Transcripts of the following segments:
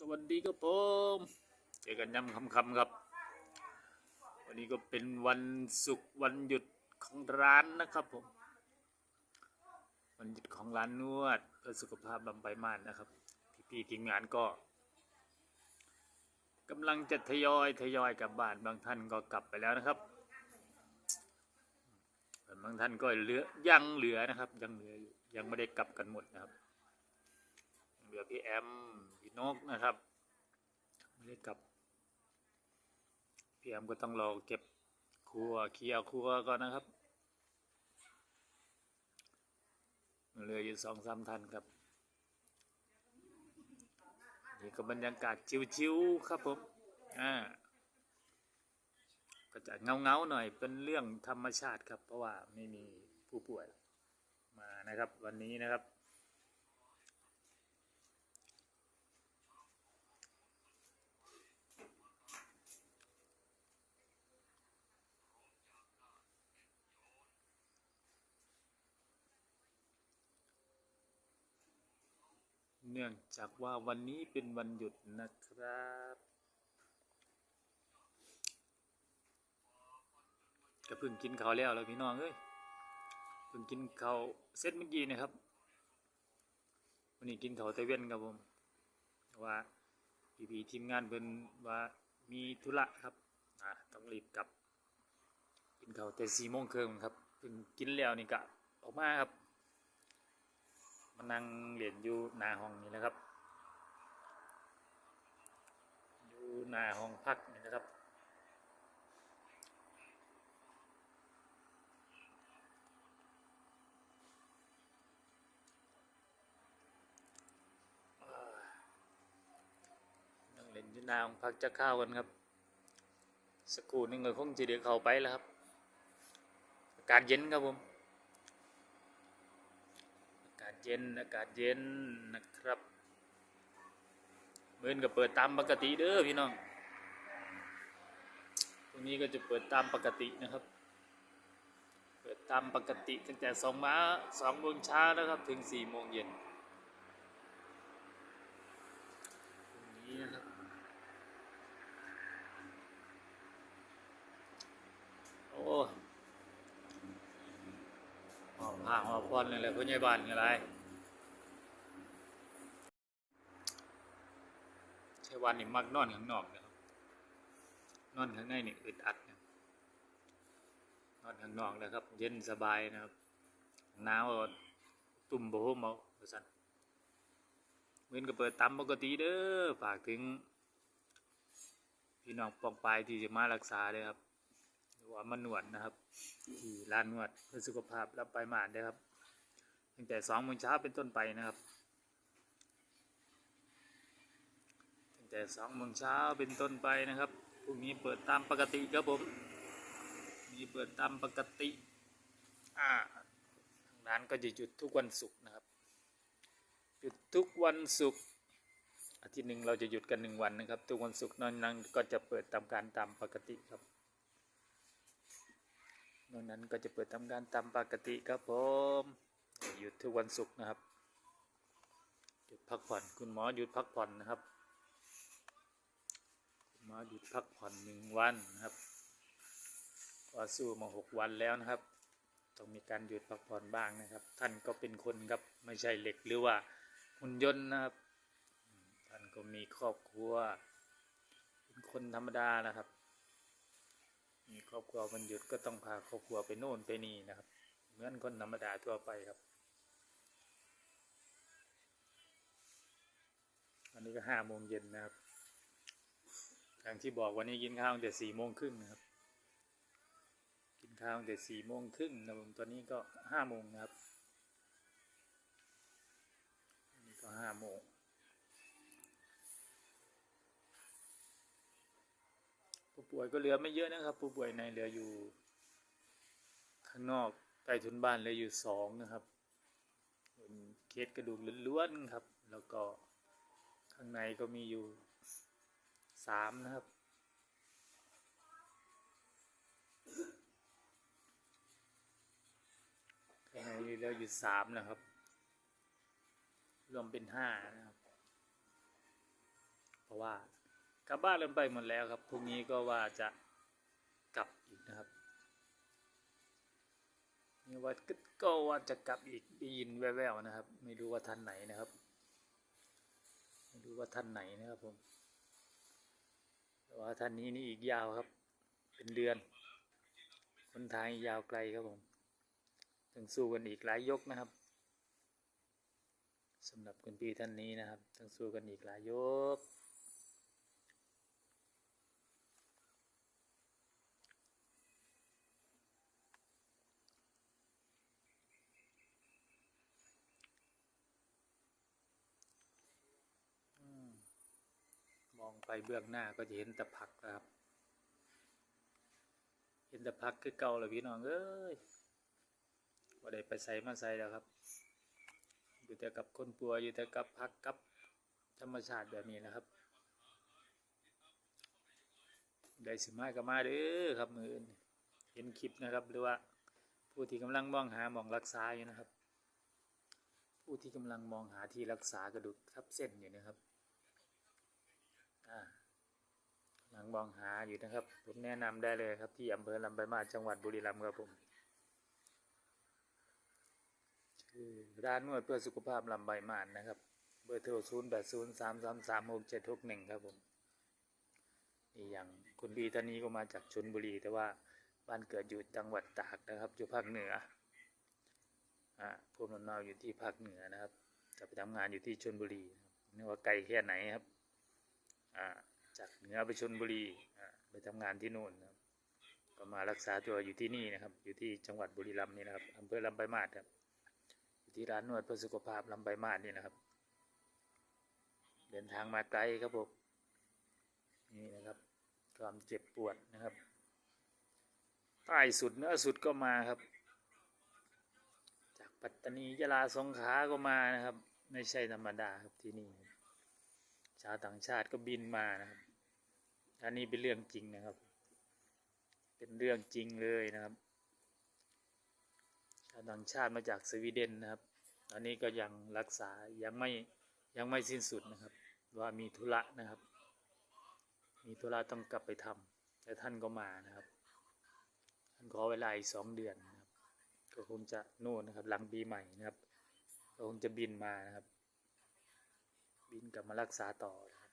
สวัสดีครับผมเจอกันยำคำๆครับ วันนี้ก็เป็นวันศุกร์วันหยุดของร้านนะครับผม วันหยุดของร้านนวดเพื่อสุขภาพบำไปมานนะครับ พี่ๆทีมงานก็กำลังจะทยอยทยอยกลับบ้านบางท่านก็กลับไปแล้วนะครับบางท่านก็เหลือยังเหลือนะครับ ยังเหลืออยู่ยังไม่ได้กลับกันหมดนะครับ ลือพี่แอมพี่นกนะครับไม่ได้กลับพี่แอมก็ต้องรอเก็บครัวเคลียร์ครัวก่อนนะครับเหลืออยู่สองสามท่านครับนี่ก็บรรยากาศชิวๆครับผมอ่าก็จะเงาๆหน่อยเป็นเรื่องธรรมชาติครับ เพราะว่าไม่มีผู้ป่วยมานะครับ วันนี้นะครับ เนื่องจากว่าวันนี้เป็นวันหยุดนะครับ ก็เพิ่งกินข้าวแล้วแล้วพี่น้องเอ้ยเพิ่งกินข้าวเสร็จเมื่อกี้นะครับ วันนี้กินข้าวไตเว้นครับผมว่าพี่พีทีมงานเป็นว่ามีธุระครับอ่าต้องรีบกลับ กินข้าวแต่สี่โมงครึ่งครับเพิ่งกินแล้วนี่กะออกมาครับ มานั่งเรียนอยู่หน้าห้องนี่นะครับ อยู่หน้าห้องพักนี่นะครับนั่งเล่นอยู่หน้าห้องพักจะข้าวกันครับ สกครูหนึงก็คงจะเดี๋ยวเข้าไปแล้วครับ อากาศเย็นครับผม เย็นอากาศเย็นนะครับเมื่อนก็เปิดตามปกติเด้อพี่น้องตรงนี้ก็จะเปิดตามปกตินะครับ เปิดตามปกติตั้งแต่สองมาสองโมงเช้านะครับถึงสี่โมงเย็นตรงนี้นะครับโอ้หอบผ้าหอบพรนี่แหละพ่อใหญ่บ้านนี่ไรใช่ วันนี่มักนอนข้างนอกนะครับนอนข้างในนี่อึดอัดนะนอนข้างนอกเลยครับ เย็นสบายนะครับหนาวตุ่มโบมเอาว่าซั่นเงินก็เปิดตามปกติเด้อฝากถึง พี่น้องปองปลายที่จะมารักษาเลยครับหรือว่ามาหนวดนะครับที่ร้านนวดเพื่อสุขภาพรับไปหมานได้ครับตั้งแต่สองโมงเช้าเป็นต้นไปนะครับตั้ง แต่สองโมงเช้าเป็นต้นไปนะครับพรุ่งนี้เปิดตามปกติครับผมมีเปิดตามปกติอ่าทางร้านก็จะหยุดทุกวันศุกร์นะครับหยุดทุกวันศุกร์อาทิตย์หนึ่งเราจะหยุดกันหนึ่งวันนะครับ ทุกวันศุกร์นั้นนั้นก็จะเปิดตามการตามปกติครับนอกนั้นก็จะเปิดทำการตามปกติครับผมหยุดทุกวันศุกร์นะครับหยุดพักผ่อนคุณหมอหยุดพักผ่อนนะครับ มอหยุดพักผ่อนหนึ่งวันนะครับก็สู้มาหกวันแล้วนะครับ ต้องมีการหยุดพักผ่อนบ้างนะครับ ท่านก็เป็นคนครับไม่ใช่เหล็กหรือว่าหุ่นยนต์นะครับ ท่านก็มีครอบครัวเป็นคนธรรมดานะครับ มีครอบครัววันหยุดก็ต้องพาครอบครัวไปโน่นไปนี่นะครับ เหมือนคนธรรมดาทั่วไปครับอันนี้ก็ห้าโมงเย็นนะครับ อย่างที่บอกวันนี้กินข้าวตั้งแต่สี่โมงครึ่งนะครับ กินข้าวตั้งแต่สี่โมงครึ่งนะผมตอนนี้ก็ห้าโมงนะครับนนี้ก็ห้าโมงผู้ป่วยก็เหลือไม่เยอะนะครับผู้ป่วยในเหลืออยู่ ข้างนอกใต้ถุนบ้านเหลืออยู่สองนะครับเป็นเคสกระดูกล้วนๆครับ แล้วก็ข้างในก็มีอยู่ สามนะครับ ข้างในเหลืออยู่สามนะครับ รวมเป็นห้านะครับ เพราะว่ากลับบ้านเริ่มไปหมดแล้วครับพรุ่งนี้ก็ว่าจะกลับอีกนะครับนี่ว่าก็ว่าจะกลับอีกได้ยินแว่วๆนะครับ ไม่รู้ว่าทันไหนนะครับ ไม่รู้ว่าทันไหนนะครับผม แต่ว่าท่านนี้นี่อีกยาวครับ เป็นเดือนคนทางยาวไกลครับผมถึงสู้กันอีกหลายยกนะครับสำหรับคุณพี่ท่านนี้นะครับ ต้องสู้กันอีกหลายยก อืมมอง ไปเบื้องหน้าก็จะเห็นต่ผักนะครับ เห็นต่ผักคือเก่าเลยพี่น้องเอ้ยว่าได้ไปใส่มาใส่แล้วครับ อยู่แต่กับคนปัวอยู่แต่กับผักกับธรรมชาติแบบนี้นะครับได้สิมาก็มาเด้อครับมืออื่นเห็นคลิปนะครับหรือว่าผู้ที่กำลังมองหามองรักษาอยู่นะครับ ผู้ที่กำลังมองหาที่รักษากระดูกทับเส้นอยู่นะครับ อ่ากำลังมองหาอยู่นะครับ ผมแนะนำได้เลยครับที่อำเภอลำปางมาจังหวัดบุรีรัมย์ครับผมชื่อร้านนวดเพื่อสุขภาพลำใบายมาศนะครับ เบอร์โทรศูนย์แปดศูนย์สามสามสามหกเจ็ดหกหนึ่งครับผมนี่อย่างคุณบีท่านนี้ก็มาจากชนบุรี แต่ว่าบ้านเกิดอยู่จังหวัดตากนะครับ อยู่ภาคเหนืออ่าภูมิลำเนาอยู่ที่ภาคเหนือนะครับ จะไปทำงานอยู่ที่ชนบุรีนึกว่าไกลแค่ไหนครับ จากเหนือไปชนบุรีไปทำงานที่นู่นครับก็มารักษาตัวอยู่ที่นี่นะครับ อยู่ที่จังหวัดบุรีรัมย์นี่นะครับอำเภอลำปมาศครับอยู่ที่ร้านนวดเพื่อสุขภาพลำปมาศนี่นะครับ เดินทางมาไกลครับผมนี่นะครับ ความเจ็บปวดนะครับใต้สุดเหนือสุดก็มาครับ จากปัตตานียะลาสงขลาก็มานะครับ ไม่ใช่ธรรมดาครับที่นี่ ชาวต่างชาติก็บินมานะครับ อันนี้เป็นเรื่องจริงนะครับ เป็นเรื่องจริงเลยนะครับ ชาวต่างชาติมาจากสวีเดนนะครับ อันนี้ก็ยังรักษายังไม่ยังไม่สิ้นสุดนะครับ ว่ามีธุระนะครับ มีธุระต้องกลับไปทำแต่ท่านก็มานะครับ ท่านขอเวลาอีกสองเดือนนะครับ ก็คงจะโน่นนะครับหลังปีใหม่นะครับก็คงจะบินมานะครับ บินกลับมารักษาต่อนะครับ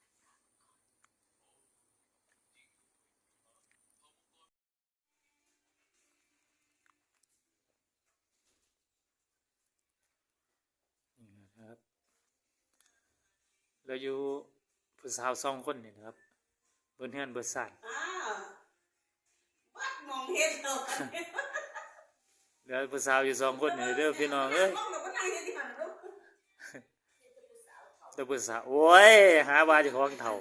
นี่นะครับเราอยู่ผู้สาวสองคนนี่นะครับเบิร์เฮือนเบิร์สันอ้าววัดมองเห็นเลยเหลือผู้สาวอยู่สองคนนี่เด้อพี่น้องเอ้ย มองแล้วก็นั่งเห็นที่หันรูป แต่ผู้สาวโอ้ยหาว่าจะของเถ่า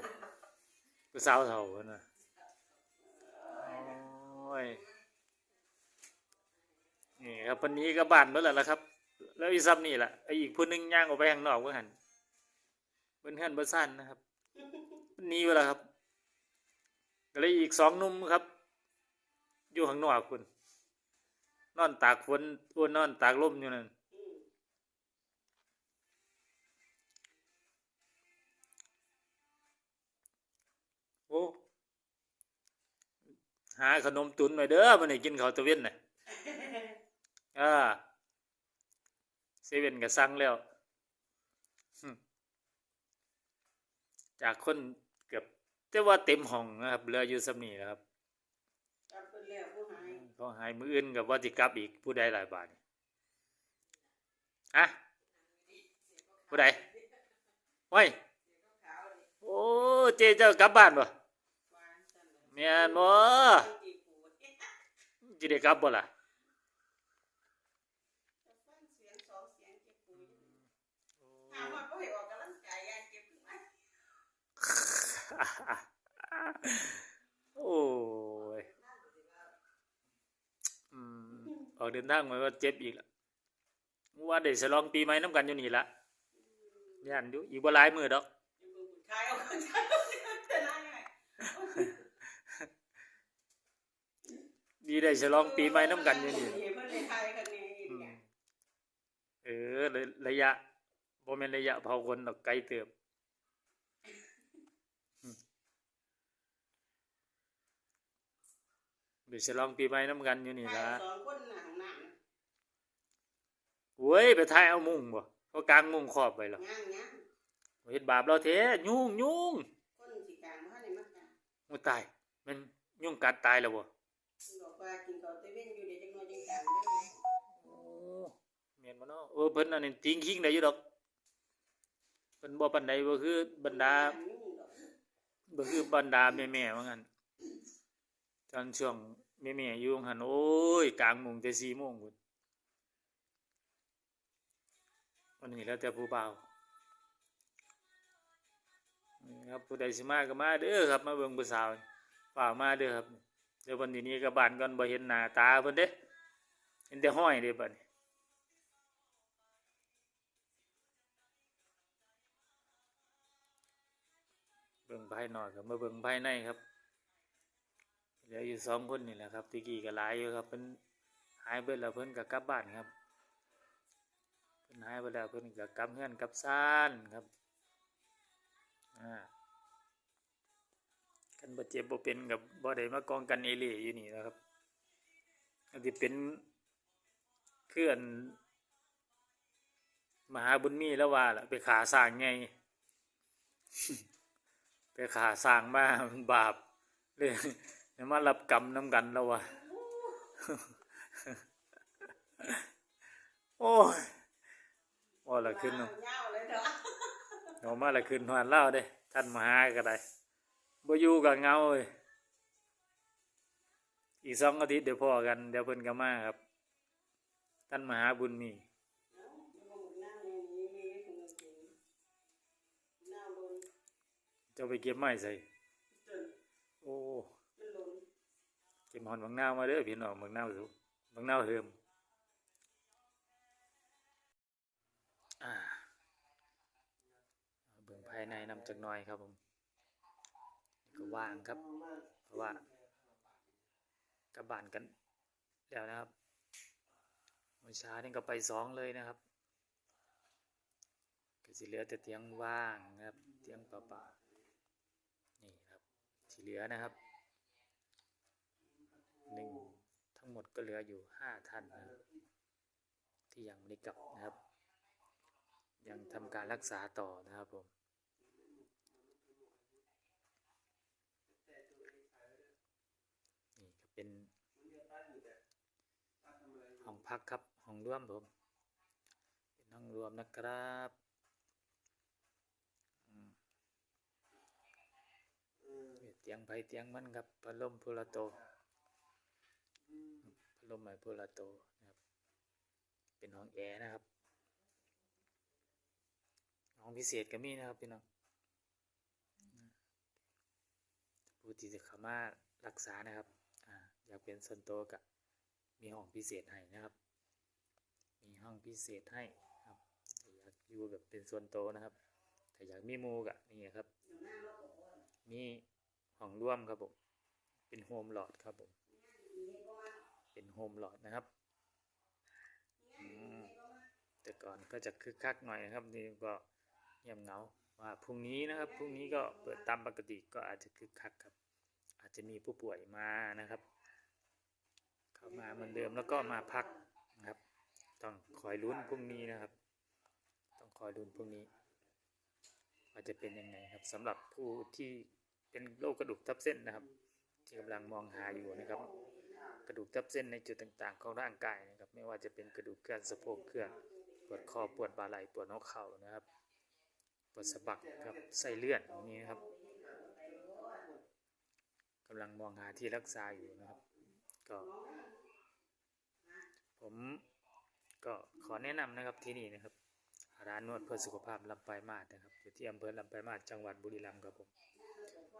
ผู้สาวเถ่าเพิ่นน่ะโอ้ยนี่ครับวันนี้ก็บ้านเมื่อไหร่ละครับ แล้วอีซับนี่แหละไออีกผู้หนึงย่างออกไปข้างนอกเพื่อหันเพิ่นเฮือนเบ่สั้นนะครับวันนี้เวลาครับก็เลยอีกสองนุ่มครับ อยู่ข้างนอกคุณนอนตากฝนอ้นอนตากลมอยู่นั่น หาขนมตุนหน่อยเด้อมันนี่กินข้าวตะเวนน่ะอ่าเซเว่นก็สั่งแล้วหึจากคนเกือบแต่ว่าเต็มห้องนะครับเหลืออยู่สำนีนะครับกลับไปแล้วผู้หายเขาหายมืออื่นกับว่าจิกลับอีกผู้ใดหลายบาทนี่อะผู้ใดโอ้ยขาวเลยโอ้เจ๊เจ้ากลับบ้านบ่ วานจังเลยแม่นบ่จีปูจิได้กลับบ่ล่ะจะฟังเสียงสองเสียงจีปูถาฮ่าเขาโอ้ยอืมออกเดินทางมาว่าเจ็บอีกละว่าได้ฉลองปีใหม่น้ำกันอยู่นี่ละย่านอยู่อีกบ่หลายมือดอก ดีได้ฉลองปีใหม่น้ำกันอยู่นี่เออระยะบ่แม่นระยะเผาคนดอกไกลเติบเดี๋ยวฉลองปีใหม่น้ำกันอยู่นี่ละเว้ยไปทายเอามุ่งบ่ก็กลางมุ่งขอบไปหรอเฮ็ดบาปเราเทยุ่งยุ่งมันตายมันยุ่งกัดตายแล้วบ่ ว่ากินข้าวเตเว่นอยู่เดี๋ยวจังน้อยจังกลางเด้อโอ้แม่นบ่เนาะเออเพิ่นอันนี้ติงคิงได้อยู่ดอกเพิ่นบ่ปานใดบ่คือบรรดายุ่งดอกบ่คือบรรดาแม่ๆว่างั้นตอนช่วงแม่ๆอยู่หั่นโอ้ยกลางมุงแต่4โมงพุ่นวันนี้แล้วแต่ผู้บ่าวครับผู้ใดสิมาก็มาเด้อครับ มาเบิ่งผู้สาวฝากมาเด้อครับ เดี๋ยววันนี้กลับบ้านก่อนบ่เห็นหน้าตาเพิ่นเด้เห็นแต่ห้อยเด้บัดนี้เบิ่งภายนอกกับมาเบิ่งภายในครับเหลืออยู่สองคนนี่แหละครับตะกี้ก็หลายอยู่ครับเพิ่นหายไปแล้วเพิ่นก็กลับบ้านครับเพิ่นหายไปแล้วเพิ่นก็กลับเฮือนกลับซ่านครับอ่า คันบ่เจ็บบ่เป็นกับบ่ได้มากองกันเอเล่อยู่นี่นะครับอันที่เป็นเคลื่อนมหาบุญมีแล้วว่าล่ะไปขาสร้างไงไปขาสร้างมามันบาปเลยเดี๋ยวมารับกรรมน้ำกันแล้วว่ะโอ้ยว่าละขึ้นเนาะยาวเลยเด้อเอามาละขึ้นหวานเล่าเด้ท่านมหาก็ได้ บ่อยู่กับเงาเอ้ยอีกสองอาทิตย์เดี๋ยวพอกัน เดี๋ยวเพิ่นก็มาครับ ท่านมหาบุญมีจ้าไปเก็บไม้ใส่โอ้เก็บหอนบางนาวมาเด้อพี่น้องบางนาวสูบางนาวเฮิมอ่าเอเบิ่งภายในนำจักน่อยครับผม ก็ว่างครับ เพราะว่ากลับานกันแล้วนะครับเมื่อเช้านี่ก็ไปสองเลยนะครับก็สิเหลือแต่เตียงว่างนะครับ เตียงเปล่าๆนี่ครับ ที่เหลือนะครับหนึ่งทั้งหมดก็เหลืออยู่ห้าท่านนะที่ยังไม่ได้กลับนะครับ ยังทำการรักษาต่อนะครับผมนี่ก็เป็นห้อง พักครับห้องร่วมผมเป็นห้องรวมนะครับอืมมีเตียงไผเตียงมันครับพัดลมพูลาโตพัดลมไมโพลาโตนะครับ เป็นห้องแอร์นะครับห้องพิเศษก็มีนะครับพี่น้องผู้ที่จะเข้ามารักษานะครับอ่าอยากเป็นส่วนตัวกับ มีห้องพิเศษให้นะครับ มีห้องพิเศษให้ครับอยากอยู่แบบเป็นส่วนโตนะครับถ้าอยากมีมูกะนี่ครับ มีห้องร่วมครับผม เป็นโฮมหลอดครับผม เป็นโฮมหลอดนะครับ แต่ก่อนก็จะคึกคักหน่อยนะครับ นี่ก็เงียบเหงาว่าพรุ่งนี้นะครับ พรุ่งนี้ก็เปิดตามปกติก็อาจจะคึกคักครับ อาจจะมีผู้ป่วยมานะครับ เข้ามาเหมือนเดิมแล้วก็มาพักนะครับ ต้องคอยลุ้นพรุ่งนี้นะครับ ต้องคอยลุ้นพรุ่งนี้ว่าจะเป็นยังไงครับสำหรับผู้ที่เป็นโรคกระดูกทับเส้นนะครับ ที่กำลังมองหาอยู่นะครับ กระดูกทับเส้นในจุดต่างๆ ของร่างกายนะครับ ไม่ว่าจะเป็นกระดูกเคลื่อนสะโพกเคลื่อนปวดคอปวดบ่าไหล่ปวดหัวเข่านะครับปวดสะบักครับไส้เลื่อนนี้นะครับกำลังมองหาที่รักษาอยู่นะครับ ก็ ผมก็ขอแนะนำนะครับที่นี่นะครับ ร้านนวดเพื่อสุขภาพลำปลายมาศนะครับอยู่ที่อำเภอลำปลายมาศจังหวัดบุรีรัมย์ครับผม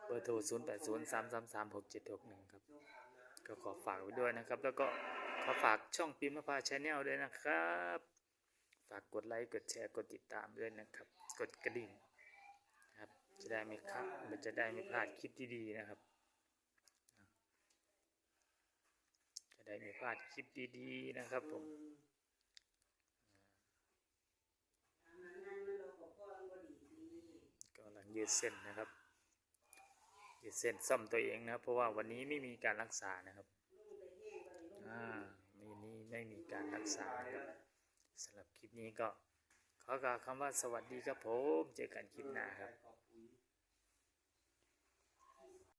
เบอร์โทร 0 8 0 3 3 3 6 7 6 1 ครับ ก็ขอฝากไว้ด้วยนะครับ แล้วก็ขอฝากช่องพิมพ์พาชาแนลด้วยนะครับ ฝากกดไลค์ กดแชร์ กดติดตามด้วยนะครับ กดกระดิ่งครับ จะได้ไม่ครับมันจะได้ไม่พลาดคลิปดีๆนะครับ จะได้ไม่พลาดคลิปดีๆนะครับผมกำลังยืดเส้นนะครับยืดเส้นซ่อมตัวเองนะครับ เพราะว่าวันนี้ไม่มีการรักษานะครับอ่ามีนี้ไม่มีการรักษาครับสำหรับคลิปนี้ก็ขอกล่าวคำว่าสวัสดีครับผม เจอกันคลิปหน้าครับ